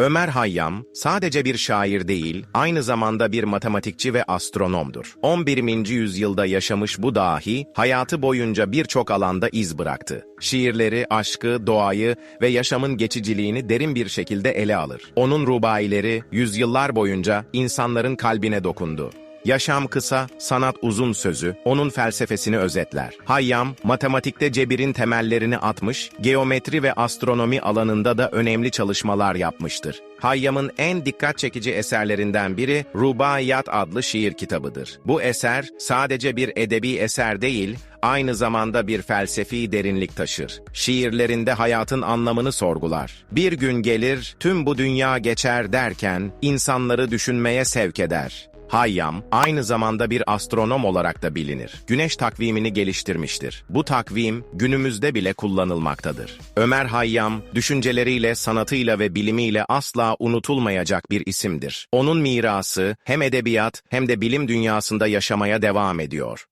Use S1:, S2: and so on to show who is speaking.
S1: Ömer Hayyam sadece bir şair değil, aynı zamanda bir matematikçi ve astronomdur. 11. yüzyılda yaşamış bu dahi, hayatı boyunca birçok alanda iz bıraktı. Şiirleri, aşkı, doğayı ve yaşamın geçiciliğini derin bir şekilde ele alır. Onun rubaileri, yüzyıllar boyunca insanların kalbine dokundu. Yaşam kısa, sanat uzun sözü, onun felsefesini özetler. Hayyam, matematikte cebirin temellerini atmış, geometri ve astronomi alanında da önemli çalışmalar yapmıştır. Hayyam'ın en dikkat çekici eserlerinden biri Rubaiyat adlı şiir kitabıdır. Bu eser sadece bir edebi eser değil, aynı zamanda bir felsefi derinlik taşır. Şiirlerinde hayatın anlamını sorgular. Bir gün gelir, tüm bu dünya geçer derken insanları düşünmeye sevk eder. Hayyam, aynı zamanda bir astronom olarak da bilinir. Güneş takvimini geliştirmiştir. Bu takvim günümüzde bile kullanılmaktadır. Ömer Hayyam, düşünceleriyle, sanatıyla ve bilimiyle asla unutulmayacak bir isimdir. Onun mirası hem edebiyat hem de bilim dünyasında yaşamaya devam ediyor.